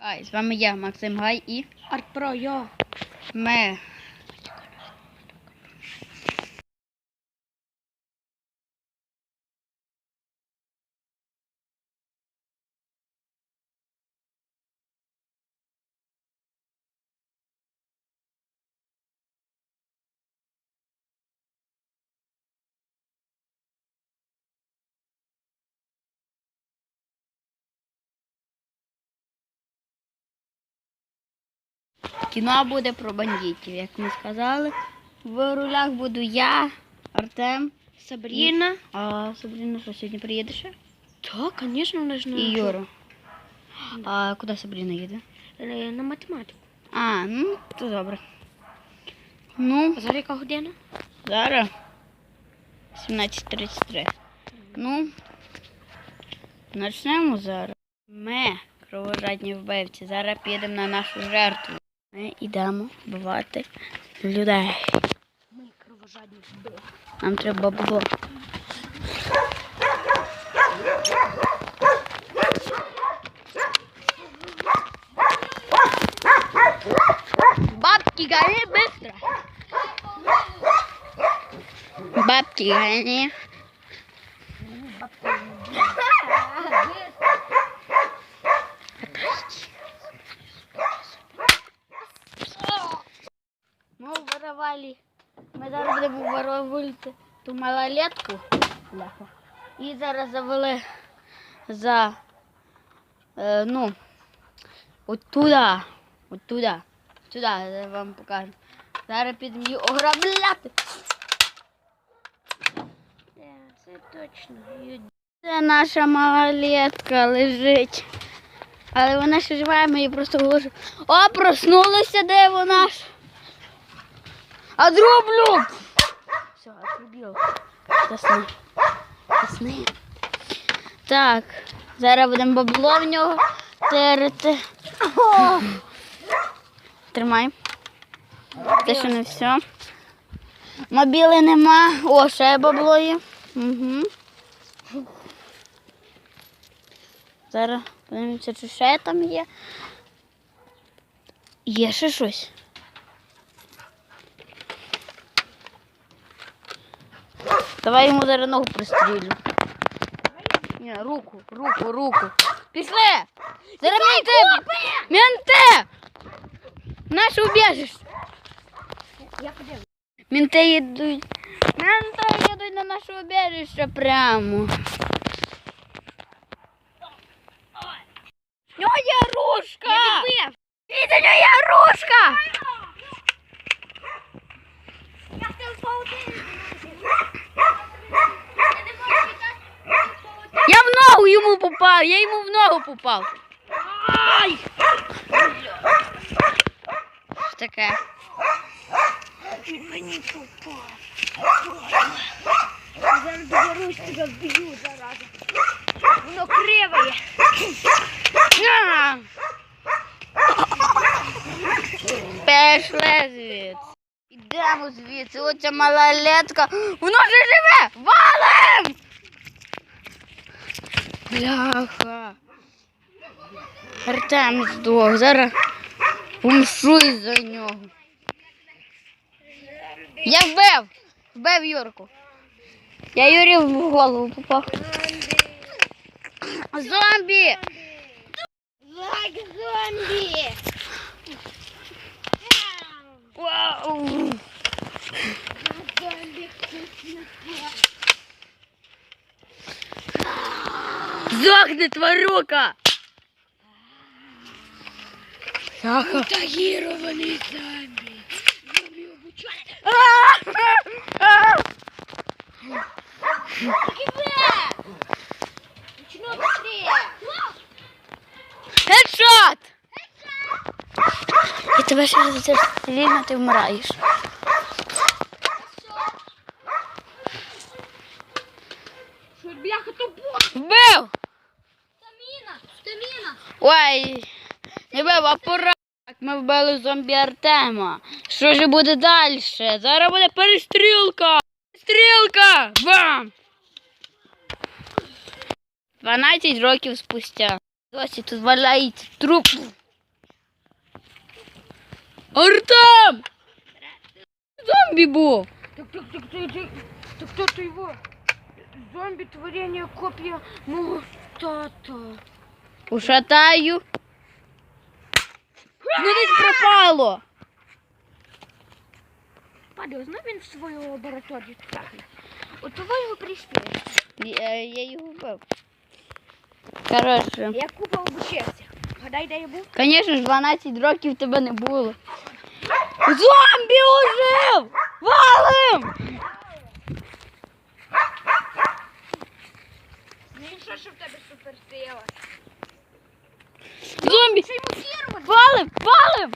Хай, з вами я, Максим Гай і Артпро, йо. ми. Кіно буде про бандитів, як ми сказали. В рулях буду я, Артем, Сабріна. а Сабріна що сьогодні приїде ще? Так, звісно, вона ж на, І Юра. А куди Сабріна їде? Е, на математику. А, ну, то добре. Ну, А зараз яка година? зараз 17.33. Ну, почнемо зараз. Ми, кровожадні вбивці, зараз підемо на нашу жертву. Ми йдемо вбивати людей. Ми кровожадні вбили. Нам треба бабло. Бабки гони быстро. Бабки гони. Мы воровали. Ми зараз будемо воровати ту малолетку. І зараз завели за е, ну от туди. От туди. Я вам покажу. Зараз підемо її ограбляти. Це точно. Це наша малолетка лежить. Але вона ще жива, ми її просто вложимо. О, проснулася, де вона ж? Отрублю! Все, отрубил. Засни. Засни. Так, зараз будемо бабло в нього терити. О! Тримай. Це ще не все. Мобіли нема. О, ще бабло є. Угу. Зараз подивимося, чи ще там є. Є ще щось. Давай йому зараз ногу пристрілю. Ні, руку, руку, руку. Пішли! Зараз менти! Менти! Наше убіжище. Я подивлюсь. Менти їдуть. Менти їдуть на наше убіжище прямо. Нього є ружка! Я відбив. Вітя, нього є ружка! Я хотів паутину. Я в ногу йому попав, я йому в ногу попав. Ай! Що таке? Він мені попав. Зараз доберусь, тебе вб'ю зараза. Воно криве. Пішли звідси. Ідемо звідси, оця малолетка. Воно же живе! Валим! Бляха. Артем здох, зараз помшуй за нього. Я вбив! Вбив Юрку. Я Юрі в голову попав. Зомбі! Лайк зомбі. Вау! Зомбі. Здохни, тварука! Бляха. Тагірований зомбі. Зомбі быстрее. Хедшот! І тебе ще за це ти вмираєш. Що, бляха, то бот. Вбив! Стаміна, стаміна. Ой, не бив, а пора. Ми вбили зомбі Артема. Що ж буде далі? Зараз буде перестрілка! Стрілка! Бам! 12 років спустя. Досі тут валяється труп. Артем! Зомбі був! Так, так, так, так, так, так кто-то его. Зомби творение копья моего тата. Ушатаю. Ну десь пропало. Падаю, знов він в свою лабораторію тягне. От того його приспіли. Я, я його вбив. Коротше. Я купа обучився. Гадай, де я був? Звісно ж, 12 років тебе не було. Зомбі ожив! Валим! Ну і що, що в тебе суперсила? Зомбі! Валим! Валим!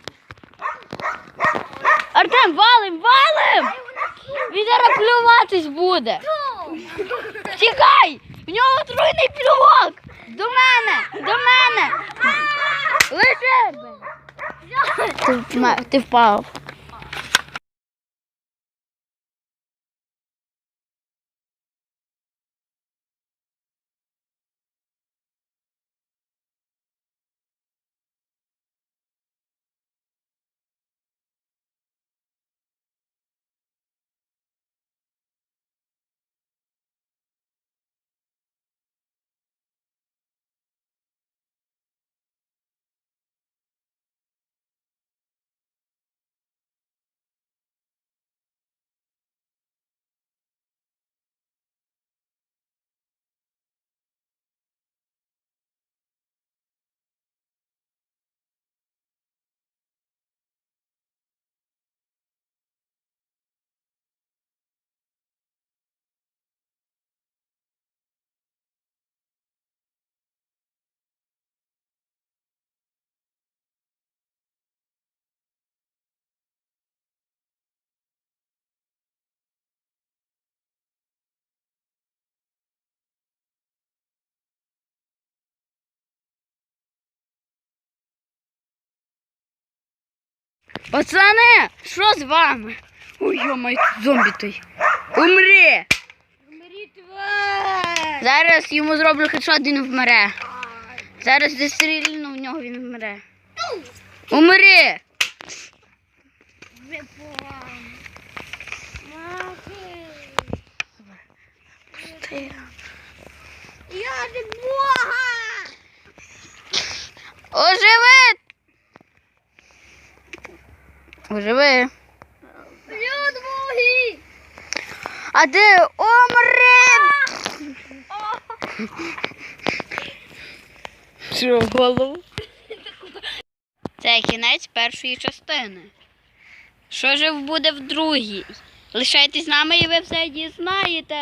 Артем, валим! Валим! Він зараз плюватись буде. Тікай! В нього отруйний плювок! До мене! До мене! Лише! Ти впав. Пацани, що з вами? Ой, йомай, зомбі той. Умри! Вмеріть тварь! Зараз йому зроблю хедшот, він вмре. Зараз застрільну в нього він вмре. Умри! Я не бога! Оживи! Оживи. Люд боги! А ти умри! Що, голову? Це кінець першої частини. Що ж буде в другій? Лишайтесь з нами і ви все дізнаєте.